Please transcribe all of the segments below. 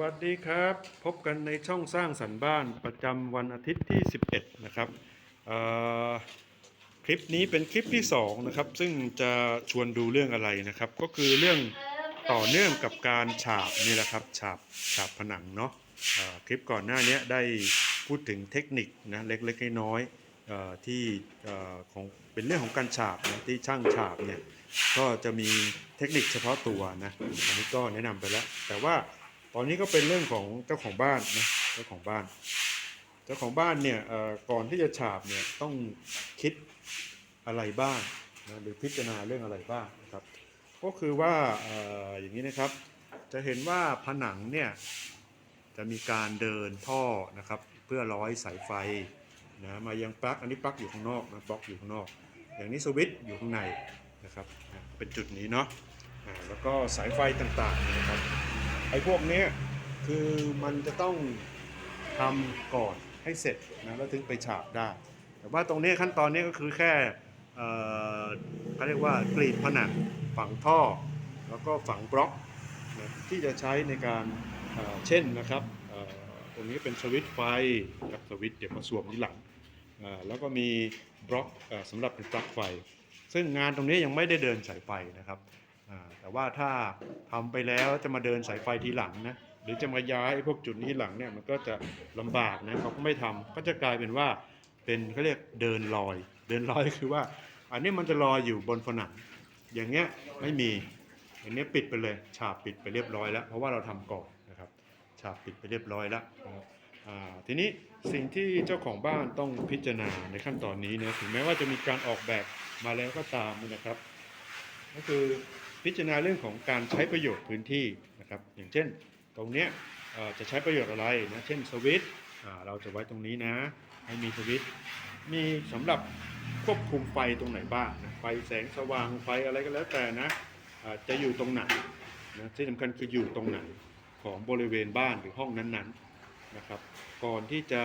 วัสดีครับ พบกันในช่องสร้างสรรค์บ้านประจำวันอาทิตย์ที่ 11 นะครับคลิปนี้เป็นคลิปที่ 2 นะครับ ซึ่งจะชวนดูเรื่องอะไรนะครับ ก็คือเรื่องต่อเนื่องกับการฉาบนี่แหละครับฉาบฉาบผนังเนาะเอ่อคลิปก่อนหน้านี้ได้พูดถึงเทคนิคนะเล็กๆน้อยๆเอ่อที่ของเป็นเรื่องของการฉาบนะที่ช่างฉาบเนี่ยก็จะมีเทคนิคเฉพาะตัวนะอันนี้ก็แนะนำไปแล้วแต่ว่า ตอนนี้ก็เป็นเรื่องของเจ้าของบ้านนะเจ้าของบ้าน เจ้าของบ้านเนี่ยก่อนที่จะฉาบเนี่ยต้องคิดอะไรบ้างนะหรือพิจารณาเรื่องอะไรบ้างนะครับ ก็คือว่าอออย่างนี้นะครับ จะเห็นว่าผนังเนี่ยจะมีการเดินท่อนะครับ เพื่อร้อยสายไฟนะมายังปลั๊กอันนี้ปลั๊กอยู่ข้างนอกนะบล็อกอยู่ข้างนอก อย่างนี้สวิตช์อยู่ข้างในนะครับเป็นจุดนี้เนาะอ่าแล้วก็สายไฟต่างๆนะครับ ไอ้พวกเนี้ยคือมันจะต้องทำก่อนให้เสร็จนะแล้วถึงไปฉาบได้ แต่ว่าตรงนี้ขั้นตอนนี้ก็คือแค่เขาเรียกว่ากรีดผนังฝังท่อ แล้วก็ฝังบล็อกนะที่จะใช้ในการเเช่นนะครับตรงนี้เป็นสวิตไฟนะครับสวิตเดี๋ยวมาสวมที่หลังแล้วก็มีบล็อกอสำหรับเป็นปลั๊กไฟ ซึ่งงานตรงนี้ยังไม่ได้เดินสายไฟนะครับ แต่ว่าถ้าทำไปแล้วจะมาเดินสายไฟทีหลังนะหรือจะมาย้ายพวกจุดนี้หลังเนี่ยมันก็จะลำบากนะเขาก็ไม่ทำก็จะกลายเป็นว่าเป็นเขาเรียกเดินลอย เดินลอยคือว่า อันนี้มันจะลอยอยู่บนผนังอย่างเงี้ยไม่มีอย่างเนี้ยปิดไปเลยฉาบปิดไปเรียบร้อยแล้ว เพราะว่าเราทำก่อนนะครับฉาบปิดไปเรียบร้อยแล้วทีนี้สิ่งที่เจ้าของบ้านต้องพิจารณาในขั้นตอนนี้นะถึงแม้ว่าจะมีการออกแบบมาแล้วก็ตามนะครับ ก็คือ พิจารณาเรื่องของการใช้ประโยชน์พื้นที่นะครับ อย่างเช่น ตรงเนี้ยจะใช้ประโยชน์อะไรนะเช่นสวิตเราจะไว้ตรงนี้นะให้มีสวิตมีสำหรับควบคุมไฟตรงไหนบ้างนะไฟแสงสว่างไฟอะไรก็แล้วแต่นะจะอยู่ตรงไหนนะที่สำคัญคืออยู่ตรงไหนของบริเวณบ้านหรือห้องนั้นๆนะครับ ก่อนที่จะ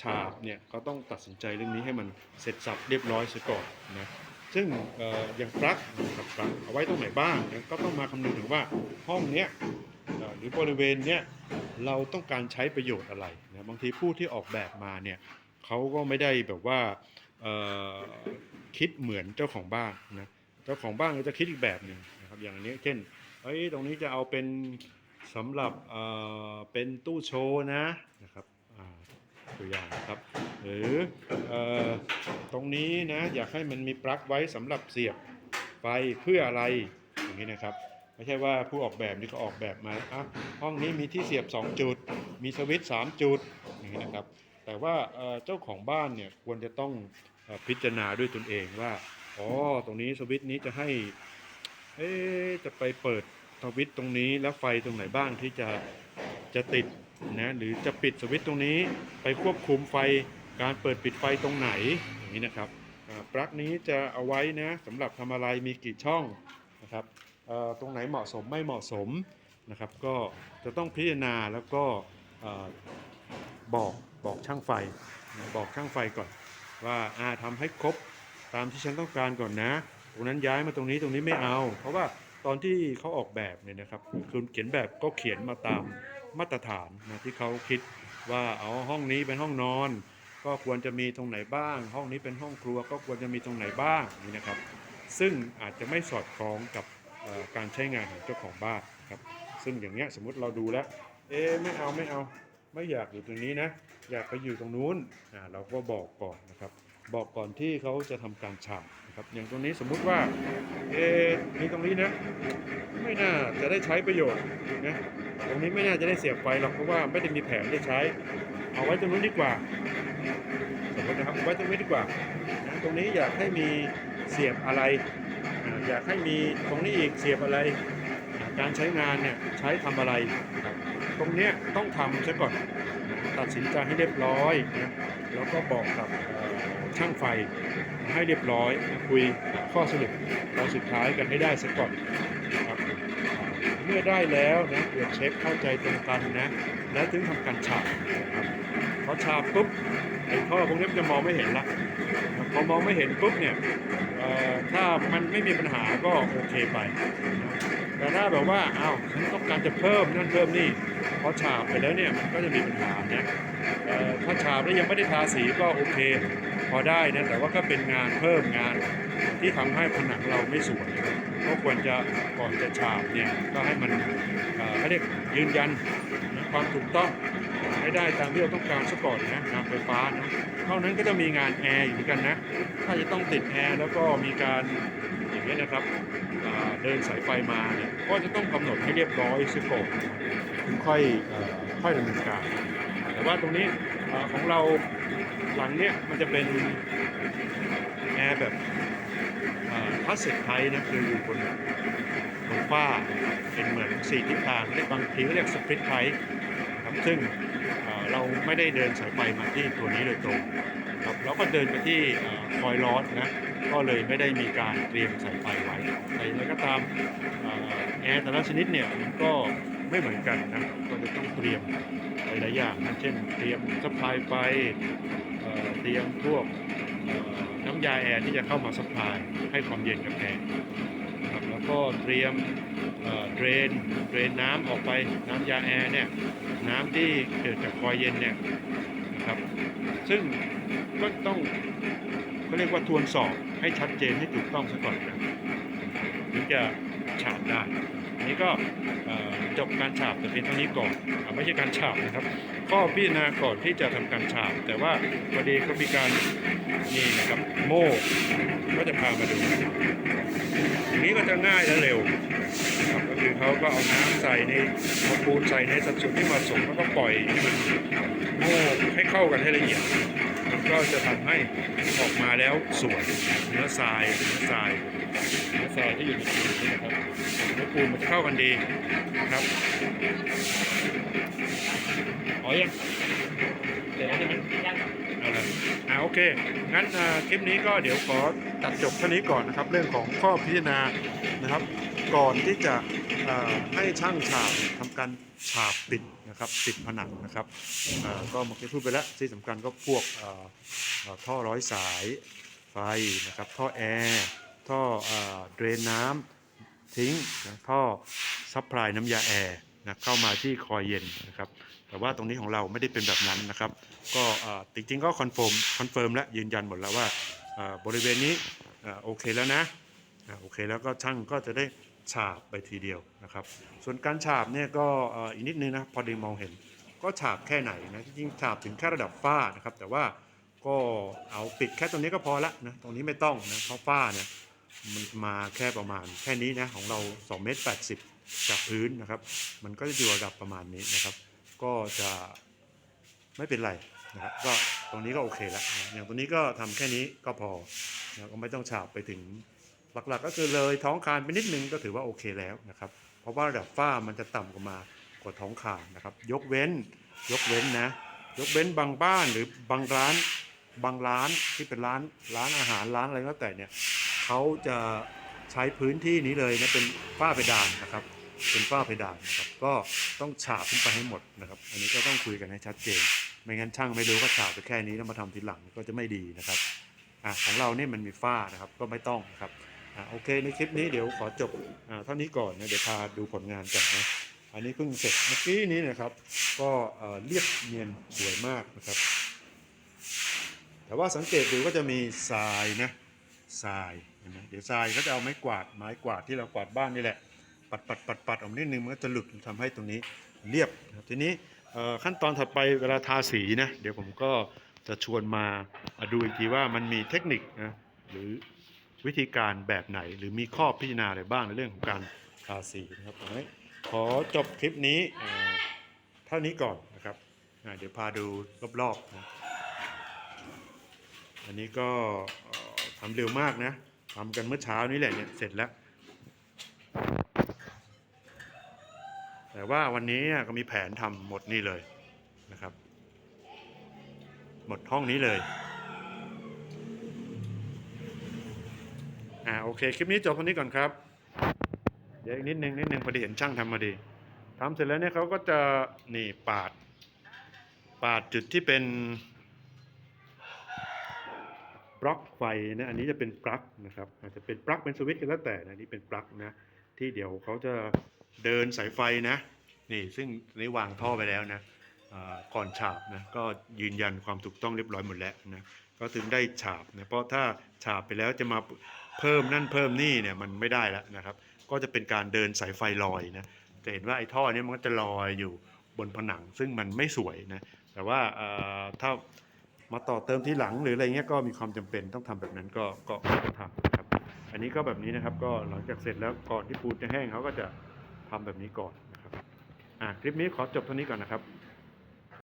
ฉาบเนี่ยเขาต้องตัดสินใจเรื่องนี้ให้มันเสร็จสับเรียบร้อยซะก่อนนะ ซึ่งอออย่างปลั๊กนะครับปลั๊กเอาไว้ตรงไหนบ้างก็ต้องมาคำนึงถึงว่าห้องเนี้ยหรือบริเวณเนี้ยเราต้องการใช้ประโยชน์อะไรนะบางทีผู้ที่ออกแบบมาเนี่ยเขาก็ไม่ได้แบบว่าคิดเหมือนเจ้าของบ้านนะเจ้าของบ้านก็จะคิดอีกแบบหนึ่งนะครับอย่างนี้เช่นเฮ้ยตรงนี้จะเอาเป็นสำหรับเเป็นตู้โชว์นะนะครับตัวอย่างนะครับ หรือออตรงนี้นะอยากให้มันมีปลั๊กไว้สำหรับเสียบไฟเพื่ออะไรอย่างนี้นะครับไม่ใช่ว่าผู้ออกแบบนี่ก็ออกแบบมาอะห้องนี้มีที่เสียบ 2 จุด มีสวิตช์3จุดอย่างนี้นะครับ แต่ว่าเจ้าของบ้านเนี่ยควรจะต้องพิจารณาด้วยตนเองว่าอ๋อตรงนี้สวิตช์นี้จะให้เอ๊จะไปเปิดสวิตช์ตรงนี้แล้วไฟตรงไหนบ้างที่จะจะติดนะหรือจะปิดสวิตช์ตรงนี้ไปควบคุมไฟ การเปิดปิดไฟตรงไหนอย่างนี้นะครับปลั๊กนี้จะเอาไว้นะสำหรับทำอะไรมีกี่ช่องนะครับตรงไหนเหมาะสมไม่เหมาะสมนะครับ ก็จะต้องพิจารณาแล้วก็บอกบอกช่างไฟบอกช่างไฟก่อน ว่าอาทำให้ครบตามที่ฉันต้องการก่อนนะตรงนั้นย้ายมาตรงนี้ตรงนี้ไม่เอา เพราะว่าตอนที่เขาออกแบบเนี่ยนะครับคือเขียนแบบก็เขียนมาตามมาตรฐานนะที่เขาคิดว่าเอาห้องนี้เป็นห้องนอน ก็ควรจะมีตรงไหนบ้าง ห้องนี้เป็นห้องครัวก็ควรจะมีตรงไหนบ้างนี่นะครับ ซึ่งอาจจะไม่สอดคล้องกับการใช้งานของเจ้าของบ้านครับ ซึ่งอย่างเนี้ยสมมติเราดูแล้ว เอ๊ไม่เอาไม่เอาไม่อยากอยู่ตรงนี้นะ อยากไปอยู่ตรงนู้นอ่าเราก็บอกก่อนนะครับ บอกก่อนที่เขาจะทำการฉาบนะครับ อย่างตรงนี้สมมุติว่า เอ๊ะมีตรงนี้นะ ไม่น่าจะได้ใช้ประโยชน์นะ ตรงนี้ไม่น่าจะได้เสียบไฟหรอกเพราะว่าไม่ได้มีแผนได้ใช้ เอาไว้ตรงนู้นดีกว่า นะครับไว้ตรงนี้ดีกว่า ตรงนี้อยากให้มีเสียบอะไร อยากให้มีตรงนี้อีกเสียบอะไร การใช้งานเนี่ยใช้ทำอะไร ตรงนี้ต้องทำซะก่อน ตัดสินใจให้เรียบร้อยนะแล้วก็บอกกับช่างไฟให้เรียบร้อยคุยข้อสรุปตอนสุดท้ายกันให้ได้ซะก่อนครับเมื่อได้แล้วนะตรวเช็คเข้าใจตรงกันนะ แล้วถึงทำการฉาบครับพอฉาบปุ๊บ ไอ้ท่อพวกนี้มันจะมองไม่เห็นละพอมองไม่เห็นปุ๊บเนี่ยถ้ามันไม่มีปัญหาก็โอเคไป แต่ถ้าแบบว่าอ้าวฉันต้องการจะเพิ่มนั่นเพิ่มนี่พอฉาบไปแล้วเนี่ยมันก็จะมีปัญหานะเอ่อถ้าฉาบแล้วยังไม่ได้ทาสีก็โอเค พอได้นะแต่ว่าก็เป็นงานเพิ่มงานที่ทำให้ผนังเราไม่สวยก็ควรจะก่อนจะฉาบเนี่ยก็ให้มันเขาเรียกยืนยันความถูกต้อง ให้ได้ตามที่เราต้องการซะก่อนนะงานไฟฟ้านะเท่านั้นก็จะมีงานแอร์อยู่เหมือนกันนะ ถ้าจะต้องติดแอร์แล้วก็มีการอย่างนี้นะครับเดินสายไฟมาเนี่ยก็จะต้องกำหนดให้เรียบร้อยซะก่อนถึงค่อยค่อยดำเนินการ แต่ว่าตรงนี้ของเราหลังเนี่ยมันจะเป็นแอร์แบบพาสเซตไทยนะคืออยู่บนบนฝ้าเป็นเหมือนสี่ทิศทางเรียกบางทีเรียกสปริตไทครับซึ่ง เราไม่ได้เดินสายไฟมาที่ตัวนี้โดยตรงครับเราก็เดินไปที่คอยลอสนะก็เลยไม่ได้มีการเตรียมสายไฟไว้แต่อย่างไรก็ตามอแอร์แต่ละชนิดเนี่ยมันก็ไม่เหมือนกันนะก็จะต้องเตรียมหลายๆอย่างนะเช่น เตรียมสปายไฟเตรียมพวกน้ำยาแอร์ที่จะเข้ามาสปายให้ความเย็นกับแอร์ครับแล้วก็เตรียม เดรนเดรนน้ำออกไปน้ำยาแอร์เนี่ยน้ำที่เกิดจากคอยเย็นเนี่ยนะครับซึ่งก็ต้องเขาเรียกว่าทวนสอบให้ชัดเจนให้ถูกต้องซะก่อนนะถึงจะฉาบได้ นนี้ก็จบการฉาบแต่เพียงเท่านี้ก่อนไม่ใช่การฉาบนะครับ ข้อพิจารณาก่อนที่จะทำการฉาบ แต่ว่าพอดีเขามีการนี่นะครับโม่ก็จะพามาดูอย่างนี้ก็จะง่ายและเร็วนะครับก็คือเขาก็เอาน้ำใส่ในเอาปูนใส่ในสัดส่วนที่เหมาะสมแล้วก็ปล่อยให้โม่ให้เข้ากันให้ละเอียดมันก็จะทำให้ออกมาแล้วสวยเนื้อทรายเนื้อทราย ทรายที่อยู่ในปูนนี่นะครับเนื้อปูนมันจะเข้ากันดีนะครับอ๋อยังเดี๋ยวใช่ไหมเอาละอ่าโอเค งั้นคลิปนี้ก็เดี๋ยวขอตัดจบเท่านี้ก่อนนะครับ เรื่องของข้อพิจารณานะครับ ก่อนที่จะให้ช่างฉาบทำการฉาบปิดนะครับปิดผนังนะครับก็เมื่อกี้พูดไปแล้วที่สำคัญก็พวกท่อร้อยสายไฟนะครับท่อแอร์ ท่อเดรนน้ำทิ้งท่อซัพพลายน้ำยาแอร์นะเข้ามาที่คอยเย็นนะครับ แต่ว่าตรงนี้ของเราไม่ได้เป็นแบบนั้นนะครับ ก็จริงๆก็คอนเฟิร์มคอนเฟิร์มและยืนยันหมดแล้วว่าบริเวณนี้โอเคแล้วนะโอเคแล้วก็ช่างก็จะได้ฉาบไปทีเดียวนะครับ ส่วนการฉาบเนี่ยก็อีกนิดนึงนะพอดีมองเห็น ก็ฉาบแค่ไหนนะจริงๆฉาบถึงแค่ระดับฝ้านะครับ แต่ว่าก็เอาปิดแค่ตรงนี้ก็พอละนะตรงนี้ไม่ต้องนะเพราะฝ้าเนี่ย มันมาแค่ประมาณแค่นี้นะของเรา2เมตร80 จากพื้นนะครับ มันก็จะอยู่ระดับประมาณนี้นะครับ ก็จะไม่เป็นไรนะครับก็ตรงนี้ก็โอเคแล้วนะอย่างตรงนี้ก็ทำแค่นี้ก็พอนะก็ไม่ต้องฉาบไปถึงหลักๆ ก็คือเลยท้องคานไปนิดนึงก็ถือว่าโอเคแล้วนะครับ เพราะว่าระดับฝ้ามันจะต่ำกว่ามากว่าท้องคานนะครับ ยกเว้นยกเว้นนะ ยกเว้นบางบ้านหรือบางร้านบางร้านที่เป็นร้านร้านอาหารร้านอะไรก็แต่เนี่ย เขาจะใช้พื้นที่นี้เลยนะเป็นฝ้าเพดานนะครับ เป็นฝ้าเพดานนะครับก็ต้องฉาบขึ้นไปให้หมดนะครับ อันนี้ก็ต้องคุยกันให้ชัดเจน ไม่งั้นช่างไม่รู้ก็ฉาบไปแค่นี้แล้วมาทำทีหลังก็จะไม่ดีนะครับอะของเราเนี่ยมันมีฝ้านะครับก็ไม่ต้องนะครับอะโอเคในคลิปนี้เดี๋ยวขอจบอ่าเท่านี้ก่อนนะเดี๋ยวพาดูผลงานกันนะอันนี้เพิ่งเสร็จเมื่อกี้นี้นะครับ ก็เอ่อเรียบเนียนสวยมากนะครับ แต่ว่าสังเกตดูก็จะมีทรายนะ ทรายเห็นไหมเดี๋ยวทรายเขาจะเอาไม้กวาดไม้กวาดที่เรากวาดบ้านนี่แหละ ปัดปัดปัดปัดออกนิดนึงมันก็จะหลุดทำให้ตรงนี้เรียบทีนี้ขั้นตอนถัดไปเวลาทาสีนะเดี๋ยวผมก็จะชวนมาดูอีกทีว่ามันมีเทคนิคนะหรือวิธีการแบบไหน หรือมีข้อพิจารณาอะไรบ้างในเรื่องของการทาสีนะครับเอาไว้ขอจบคลิปนี้เท่านี้ก่อนนะครับเดี๋ยวพาดูรอบๆนะอันนี้ก็ ทำเร็วมากนะทำกันเมื่อเช้านี้แหละเนี่ยเสร็จแล้ว แต่ว่าวันนี้ก็มีแผนทำหมดนี่เลยนะครับ หมดห้องนี้เลยอ่าโอเค คลิปนี้จบเท่านี้ก่อนครับ เดี๋ยวอีกนิดนึงนิดนึงพอดีเห็นช่างทำมาดีทำเสร็จแล้วเนี่ยเขาก็จะนี่ปาด ปาดจุดที่เป็น ลั๊กไฟนะอันนี้จะเป็นปลั๊กนะครับอาจจะเป็นปลั๊กเป็นสวิตช์ก็แล้วแต่นะนี่เป็นปลั๊กนะที่เดี๋ยวเขาจะเดินสายไฟนะนี่ซึ่งนี่วางท่อไปแล้วนะก่อนฉาบนะก็ยืนยันความถูกต้องเรียบร้อยหมดแล้วนะก็ถึงได้ฉาบนะเพราะถ้าฉาบไปแล้วจะมาเพิ่มนั่นเพิ่มนี่เนี่ยมันไม่ได้แล้วนะครับ ก็จะเป็นการเดินสายไฟลอยนะจะเห็นว่าไอ้ท่อเนี้มันก็จะลอยอยู่บนผนัง ซึ่งมันไม่สวยนะแต่ว่าอ่อถ้า มาต่อเติมที่หลังหรืออะไรเงี้ยก็มีความจำเป็นต้องทำแบบนั้นก็ก็ทำครับ อันนี้ก็แบบนี้นะครับ ก็หลังจากเสร็จแล้วก่อนที่ปูนจะแห้งเขาก็จะทำแบบนี้ก่อนนะครับอะคลิปนี้ขอจบเท่านี้ก่อนนะครับ